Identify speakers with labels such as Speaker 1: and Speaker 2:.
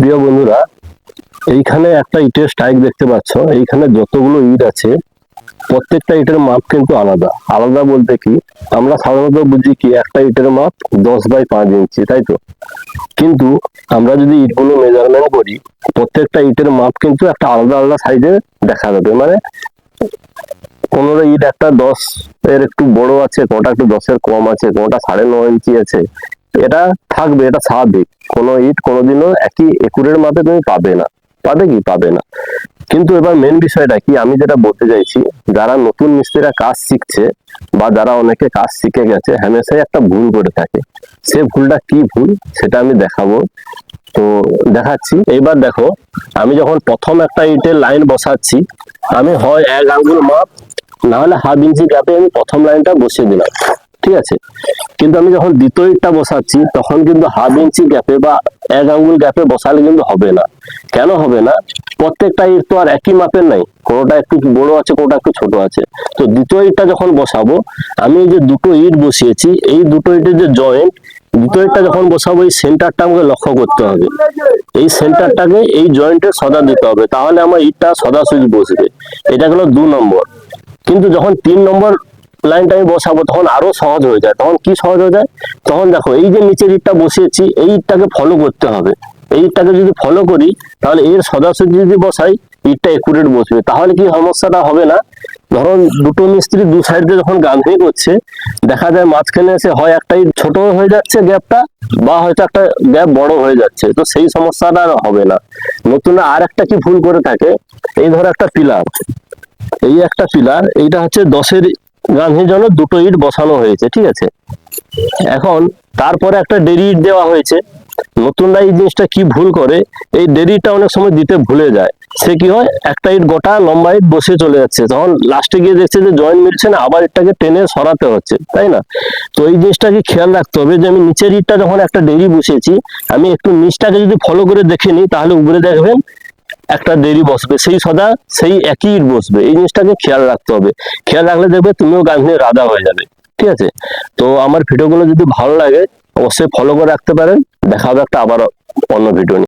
Speaker 1: প্রিয় বন্ধুরা, এইখানে একটা ইটের স্ট্রাইক দেখতে পাচ্ছ। এইখানে যতগুলো ইট আছে, প্রত্যেকটা ইটের মাপ কিন্তু আলাদা। আলাদা বলতে কি, আমরা সাধারণত বুঝি কি, একটা ইটের মাপ দশ বাই পাঁচ ইঞ্চি, তাই তো? কিন্তু আমরা যদি ইটগুলো মেজারমেন্ট করি, প্রত্যেকটা ইটের মাপ কিন্তু একটা আলাদা আলাদা সাইজে দেখা যাবে। মানে কোনোটা ইট একটা দশ, এর একটু বড় আছে কোনটা একটু দশের কম আছে কোনটা সাড়ে নয় ইঞ্চি আছে এটা থাকবে, এটা স্বাভাবিক। কোনো ইট কোনোদিনও একই একুরের মাপে তুমি পাবে না। পাবে কি? পাবে না। কিন্তু এবার মেন বিষয়টা কি? আমি যেটা বলতে চাইছি, যারা নতুন মিস্ত্রিরা কাজ শিখছে বা যারা অনেকে কাজ শিখে গেছে, হামেশাই একটা ভুল করে থাকে। সে ভুলটা কি ভুল, সেটা আমি দেখাবো। তো দেখাচ্ছি। এইবার দেখো, আমি যখন প্রথম একটা ইটের লাইন বসাচ্ছি, আমি হয় এক আঙ্গুল মাপ না হলে হাফ ইঞ্চি গ্যাপে আমি প্রথম লাইনটা বসিয়ে দিলাম। ঠিক আছে? কিন্তু আমি যখন দ্বিতীয় ইটটা বসাচ্ছি, তখন কিন্তু হাফ ইঞ্চি গ্যাপে বা এক আঙ্গুল গ্যাপে বসালে কিন্তু হবে না। কেন হবে না? প্রত্যেকটা ইট তো আর একই মাপের নাই। কোনোটা একটু বড় আছে, কোনোটা একটু ছোট আছে। তো দ্বিতীয় ইটটা যখন বসাবো, আমি যে দুটো ইট বসিয়েছি, এই দুটো ইটের যে জয়েন্ট দ্বিতীয় ইটটা যখন বসাবো, এই সেন্টারটা আমাকে লক্ষ্য করতে হবে। এই সেন্টারটাকে এই জয়েন্টের সদা দিতে হবে, তাহলে আমার ইটটা সদাসুজি বসবে। এটা হলো দু নম্বর। কিন্তু যখন তিন নম্বর লাইনটা আমি বসাবো, তখন আরও সহজ হয়ে যায়। তখন কি সহজ হয়ে যায়? তখন দেখো, এই যে নিচের ইটটা বসিয়েছি এই ইটটাকে ফলো করতে হবে। এই ইটটাকে যদি ফলো করি, তাহলে এর সদাসুজি যদি বসাই ইটটা একুরেট বসবে। তাহলে কি সমস্যাটা হবে না? ধরো, দুটো মিস্ত্রি দু সাইড দিয়ে যখন গাঁথনি করছে, দেখা যায় মাঝখানে এসে হয় একটা ইট ছোট হয়ে যাচ্ছে গ্যাপটা বা হয়তো একটা গ্যাপ বড় হয়ে যাচ্ছে। তো সেই সমস্যাটা আর হবে না। নতুন আর একটা কি ভুল করে থাকে? এই ধরো একটা পিলার এই একটা পিলার এইটা হচ্ছে দশের গাঁথনির জন্য দুটো ইট বসানো হয়েছে, ঠিক আছে? এখন তারপরে একটা ডেরি ইট দেওয়া হয়েছে। নতুনরা এই জিনিসটা কি ভুল করে, এই ডেরিটা অনেক সময় দিতে ভুলে যায়। সে কি হয়, একটা ইট গোটা লম্বা ইট বসে চলে যাচ্ছে। তখন লাস্টে গিয়ে দেখছে যে জয়েন্ট মিলছে না, আবার ইটটাকে টেনে সরাতে হচ্ছে, তাই না? তো এই জিনিসটাকে খেয়াল রাখতে হবে যে আমি নিচের ইটটা যখন একটা ডেরি বসিয়েছি, আমি একটু নিচটাকে যদি ফলো করে দেখে নিই, তাহলে উপরে দেখবেন একটা দেরি বসবে, সেই সদা সেই একই বসবে। এই জিনিসটাকে খেয়াল রাখতে হবে। খেয়াল রাখলে দেখবে তুমিও গান শুনে রাধা হয়ে যাবে। ঠিক আছে? তো আমার ভিডিওগুলো যদি ভালো লাগে, অবশ্যই ফলো করে রাখতে পারেন। দেখা হবে একটা আবার অন্য ভিডিও নিয়ে।